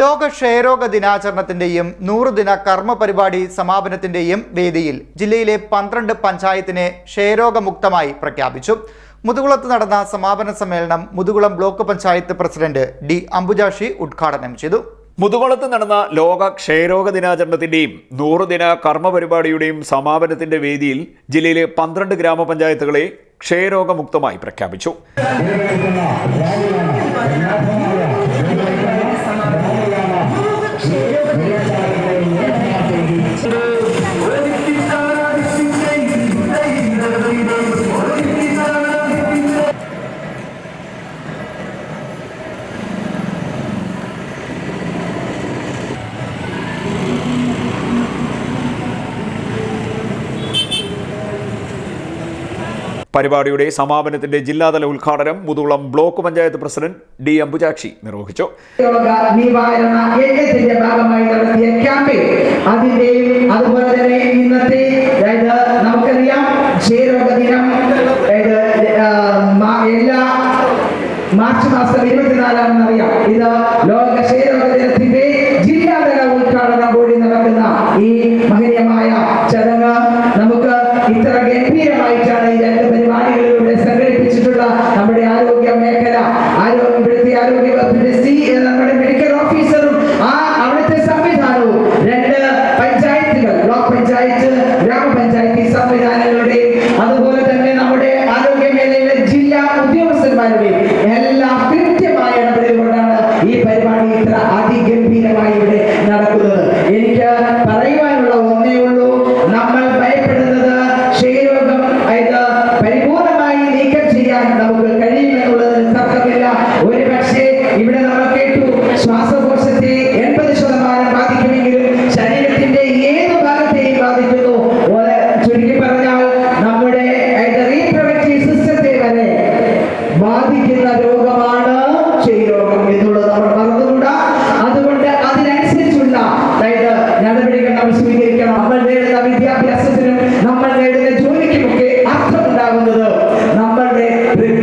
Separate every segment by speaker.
Speaker 1: ലോക ക്ഷയരോഗ ദിനാചരണത്തിന്റെയും നൂറുദിന കർമ്മ പരിപാടി സമാപനത്തിന്റെയും വേദിയിൽ ജില്ലയിലെ പന്ത്രണ്ട് പഞ്ചായത്തിനെ ക്ഷയരോഗമുക്തമായി പ്രഖ്യാപിച്ചു. മുതുകുളത്ത് നടന്ന സമാപന സമ്മേളനം Muthukulam block panchayat president D Ambujakshi ഉദ്ഘാടനം ചെയ്തു.
Speaker 2: മുതുകുളത്ത് നടന്ന ലോക ക്ഷയരോഗ ദിനാചരണത്തിന്റെയും നൂറുദിന കർമ്മ പരിപാടിയുടെയും സമാപനത്തിന്റെ വേദിയിൽ ജില്ലയിലെ പന്ത്രണ്ട് ഗ്രാമപഞ്ചായത്തുകളെ ക്ഷയരോഗമുക്തമായി പ്രഖ്യാപിച്ചു. പരിപാടിയുടെ സമാപനത്തിന്റെ ജില്ലാതല ഉദ്ഘാടനം Muthukulam block panchayat president D Ambujakshi നിർവഹിച്ചു.
Speaker 3: ഭാഗമായി നടത്തിയ അതുപോലെ നമുക്കറിയാം ദിനം മാർച്ച് അറിയാം. ദിനത്തിന്റെ ജില്ലാതല കൂടി നടക്കുന്ന ഈ മഹനീയമായ ചടങ്ങ് നമുക്ക് ഇത്ര പരിപാടികളിലൂടെ tierra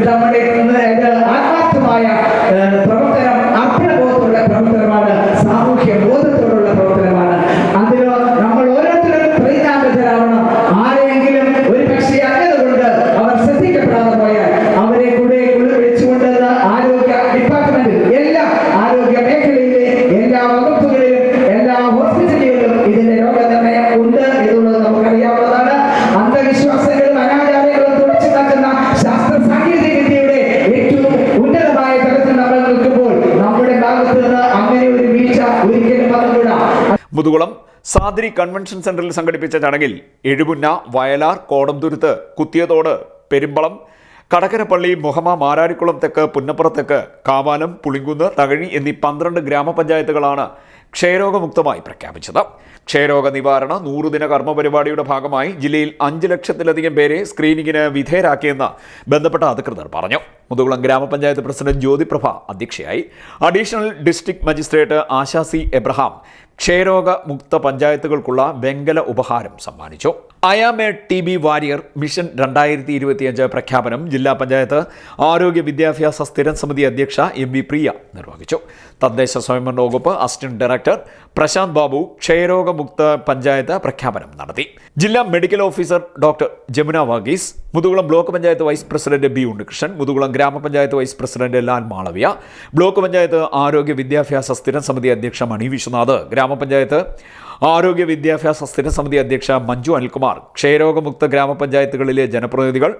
Speaker 3: നമ്മുടെ ആത്മാർത്ഥമായ പ്രവർത്തനം അർപ്പണബോധമുള്ള പ്രവർത്തനമാണ് സാമൂഹ്യ ബോധത്തോടുള്ള പ്രവർത്തനമാണ്. അതിൽ നമ്മൾ ഓരോരുത്തരും പ്രതിജ്ഞാബദ്ധരാവണം. ആരെങ്കിലും ഒരു പക്ഷേ അല്ലതുകൊണ്ട് അവർ ശ്രദ്ധിക്കപ്പെടാതെ പോയാൽ അവരെ കൂടെ വിളിച്ചുകൊണ്ട് ആരോഗ്യ ഡിപ്പാർട്ട്മെന്റിൽ എല്ലാ ആരോഗ്യ മേഖലയിലെ എല്ലാ വകുപ്പുകളിലും എല്ലാ ഹോസ്പിറ്റലുകളിലും ഇതിന്റെ രോഗനിർണയം ഉണ്ട് എന്നുള്ളത് നമുക്കറിയാവുന്നതാണ്. അന്ധവിശ്വാസങ്ങളും
Speaker 2: മുതുകുളം സാദ്രി കൺവെൻഷൻ സെന്ററിൽ സംഘടിപ്പിച്ച ചടങ്ങിൽ എഴുപുന്ന വയലാർ കോടംതുരുത്ത് കുത്തിയതോട് പെരുമ്പളം കടക്കരപ്പള്ളി മുഹമ്മ മാരാരിക്കുളം തെക്ക് പുന്നപ്പുറത്തേക്ക് കാവാലം പുളിങ്കുന്ന് തകഴി എന്നീ പന്ത്രണ്ട് ഗ്രാമപഞ്ചായത്തുകളാണ് ക്ഷയരോഗമുക്തമായി പ്രഖ്യാപിച്ചത്. ക്ഷയരോഗ നിവാരണ നൂറുദിന കർമ്മ പരിപാടിയുടെ ഭാഗമായി ജില്ലയിൽ അഞ്ച് ലക്ഷത്തിലധികം പേരെ സ്ക്രീനിങ്ങിന് വിധേയരാക്കിയെന്ന് ബന്ധപ്പെട്ട അധികൃതർ പറഞ്ഞു. മുതുകുളം ഗ്രാമപഞ്ചായത്ത് പ്രസിഡന്റ് ജ്യോതിപ്രഭ അധ്യക്ഷയായി. Additional district magistrate Asha C Abraham ക്ഷയരോഗ മുക്ത പഞ്ചായത്തുകൾക്കുള്ള വെങ്കല ഉപഹാരം സമ്മാനിച്ചു. A T B warrior mission രണ്ടായിരത്തി ഇരുപത്തിയഞ്ച് പ്രഖ്യാപനം ജില്ലാ പഞ്ചായത്ത് ആരോഗ്യ വിദ്യാഭ്യാസ സ്ഥിരം സമിതി അധ്യക്ഷ എം വി പ്രിയ നിർവഹിച്ചു. തദ്ദേശ സ്വയംഭരണ വകുപ്പ് അസിസ്റ്റന്റ് ഡയറക്ടർ പ്രശാന്ത് ബാബു ക്ഷയരോഗമുക്ത പഞ്ചായത്ത് പ്രഖ്യാപനം നടത്തി. ജില്ലാ medical officer doctor Jamuna Varghese Muthukulam block panchayat vice president B Unnikrishnan Muthukulam ഗ്രാമപഞ്ചായത്ത് vice president Lal Malavya block panchayat ആരോഗ്യ വിദ്യാഭ്യാസ സ്ഥിരം സമിതി അധ്യക്ഷ മണി വിശ്വനാഥ് ഗ്രാമപഞ്ചായത്ത് ആരോഗ്യ വിദ്യാഭ്യാസ സ്ഥിരസമിതി അധ്യക്ഷ മഞ്ജു അനിൽകുമാർ ക്ഷയരോഗമുക്ത ഗ്രാമപഞ്ചായത്തുകളിലെ ജനപ്രതിനിധികൾ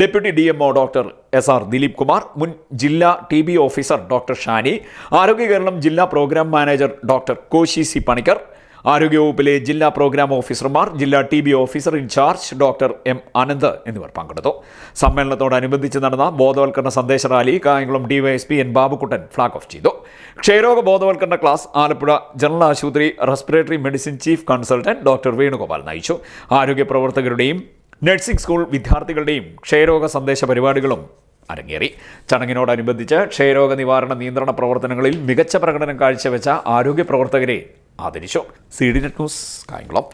Speaker 2: deputy D MO doctor S R Dileep Kumar മുൻ ജില്ലാ T B officer doctor Shani Arogya Keralam ജില്ലാ program manager doctor Koshy C Panicker ആരോഗ്യവകുപ്പിലെ ജില്ലാ പ്രോഗ്രാം ഓഫീസർമാർ ജില്ലാ T B officer incharge doctor M Ananth എന്നിവർ പങ്കെടുത്തു. സമ്മേളനത്തോടനുബന്ധിച്ച് നടന്ന ബോധവൽക്കരണ സന്ദേശ rally Kayamkulam DYSP N Babukuttan flag off ചെയ്തു. ക്ഷയരോഗ ബോധവൽക്കരണ ക്ലാസ് ആലപ്പുഴ ജനറൽ ആശുപത്രി respiratory medicine chief consultant doctor Venugopal നയിച്ചു. ആരോഗ്യ പ്രവർത്തകരുടെയും നഴ്സിംഗ് സ്കൂൾ വിദ്യാർത്ഥികളുടെയും ക്ഷയരോഗ സന്ദേശ പരിപാടികളും അരങ്ങേറി. ചടങ്ങിനോടനുബന്ധിച്ച് ക്ഷയരോഗ നിവാരണ നിയന്ത്രണ പ്രവർത്തനങ്ങളിൽ മികച്ച പ്രകടനം കാഴ്ചവെച്ച ആരോഗ്യ പ്രവർത്തകരെ ആദരിച്ചു. C D net news Kayamkulam.